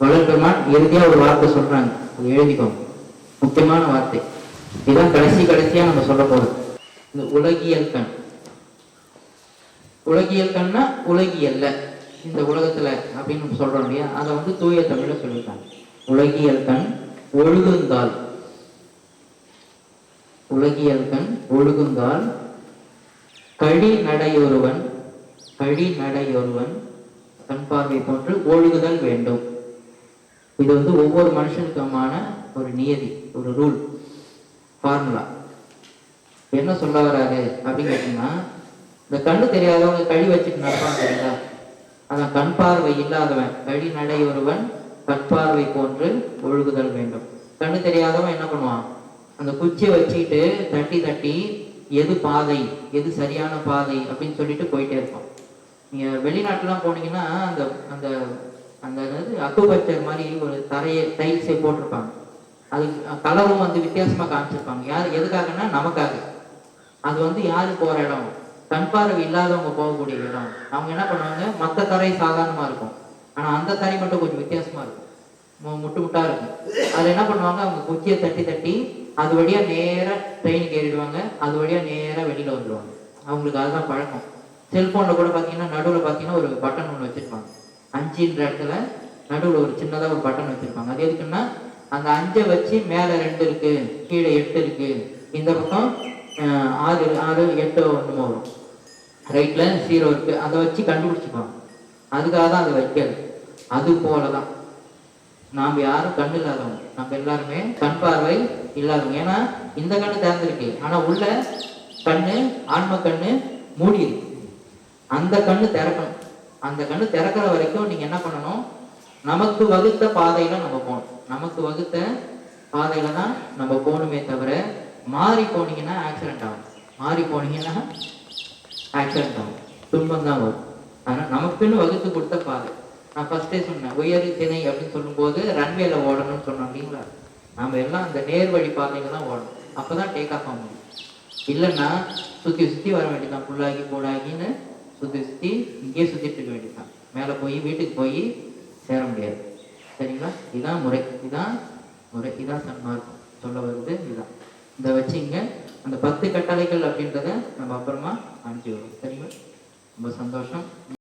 இறுதியா ஒரு வார்த்தை சொல்றாங்க. அது எழுதிக்கோங்க. முக்கியமான வார்த்தை. இதுதான் கடைசி கடைசியா நம்ம சொல்ல போறோம் இந்த உலகியல் கண். உலகியல் கண்ணா உலகியல்ல. இந்த உலகத்துல அப்படின்னு நம்ம சொல்றோம் இல்லையா? அதை வந்து தூய தமிழ சொல்லியிருக்காங்க. உலகியல் கண் ஒழுகுந்தால். உலகியல் கண் ஒழுகுந்தால் கழி நடையொருவன் கழி நடையொருவன் கண் பார்வை போன்று ஒழுகுதல் வேண்டும். இது வந்து ஒவ்வொரு மனுஷனுக்குமான ஒரு நியதி ஒரு ரூல் ஃபார்முலா என்ன சொல்ல வராரு அப்படின்னு கேட்டீங்கன்னா இந்த கண்ணு தெரியாதவங்க கழி வச்சுட்டு நடப்பான் தெரியல அதான் கண் பார்வை இல்லாதவன் கழி நடை ஒருவன் கண் பார்வை போன்று ஒழுகுதல் வேண்டும். கண்ணு தெரியாதவன் என்ன பண்ணுவான்? அந்த குச்சியை வச்சுக்கிட்டு தட்டி தட்டி எது பாதை எது சரியான பாதை அப்படின்னு சொல்லிட்டு போயிட்டே இருப்பான். நீங்க வெளிநாட்டுலாம் போனீங்கன்னா அந்த அந்த அந்த அதாவது அக்குபச்சர் மாதிரி ஒரு தரையை டைல்ஸை போட்டிருப்பாங்க. அது கலரும் வந்து வித்தியாசமா காமிச்சிருப்பாங்க. யார் எதுக்காகன்னா நமக்காக. அது வந்து யாரு போற இடம்? கண் பார்வை இல்லாதவங்க போகக்கூடிய இடம். அவங்க என்ன பண்ணுவாங்க? மற்ற தரை சாதாரணமா இருக்கும். ஆனா அந்த தரை மட்டும் கொஞ்சம் வித்தியாசமா இருக்கும். முட்டு முட்டா இருக்கும். அதில் என்ன பண்ணுவாங்க? அவங்க குச்சியை தட்டி தட்டி அது வழியா நேரா ட்ரெயினுக்கு ஏறிடுவாங்க. அது வழியா நேரா வெளியில வந்துடுவாங்க அவங்களுக்கு அதுதான் பழக்கம். செல்போன்ல கூட பாத்தீங்கன்னா நடுவுல பாத்தீங்கன்னா ஒரு பட்டன் ஒன்று வச்சிருப்பாங்க. அஞ்சுன்ற இடத்துல நடுவில் ஒரு சின்னதாக ஒரு பட்டன் வச்சுருப்பாங்க. அது எதுக்குன்னா அந்த அஞ்சை வச்சு மேலே ரெண்டு இருக்கு கீழே எட்டு இருக்குது இந்த பக்கம் ஆறு ஆறு எட்டு ஒன்றுமோ வரும் ரைட்டில் ஜீரோ இருக்குது அதை வச்சு கண்டுபிடிச்சிப்பாங்க அதுக்காக தான் அதை வைக்கிறது. அது போலதான். நாம் யாரும் கண் இல்லாதவங்க. நம்ம எல்லாருமே கண் பார்வை இல்லாதவங்க. ஏன்னா இந்த கண்ணு திறந்துருக்கு. ஆனால் உள்ள கண்ணு ஆன்ம கண்ணு மூடி இருக்கு அந்த கண்ணு திறக்கணும். அந்த கண்ணு திறக்கிற வரைக்கும் நீங்க என்ன பண்ணணும்? நமக்கு வகுத்த பாதையில நம்ம போகணும். நமக்கு வகுத்த பாதையில தான் நம்ம போகணுமே தவிர மாறி போனீங்கன்னா ஆக்சிடென்ட் ஆகும். மாறி போனீங்கன்னா ஆக்சிடென்ட் ஆகும். துன்பம் தான் வரும். ஆனால் நமக்குன்னு வகுத்து கொடுத்த பாதை. நான் ஃபர்ஸ்டே சொன்னேன் உயர் திணை அப்படின்னு சொல்லும்போது ரன்வேல ஓடணும்னு சொன்னோம் இல்லைங்களா? நம்ம எல்லாம் அந்த நேர் வழி பாதையில தான் ஓடணும். அப்பதான் டேக் ஆஃப் ஆக முடியும். இல்லைன்னா சுற்றி சுற்றி வர வேண்டியதான் புல்லாகி போடாகின்னு சுத்தி சுத்தி இங்கேயே சுத்திட்டு இருக்க வேண்டியதுதான். மேலே போய் வீட்டுக்கு போய் சேர முடியாது. சரிங்களா? இதான் முறை. இதான் முறை. இதான் சன்மார்க்கம். சொல்ல வருது இதுதான். இதை வச்சுங்க. அந்த பத்து கட்டளைகள் அப்படின்றத நம்ம அப்புறமா அனுப்பிச்சு விடுவோம் சரிங்களா? ரொம்ப சந்தோஷம்.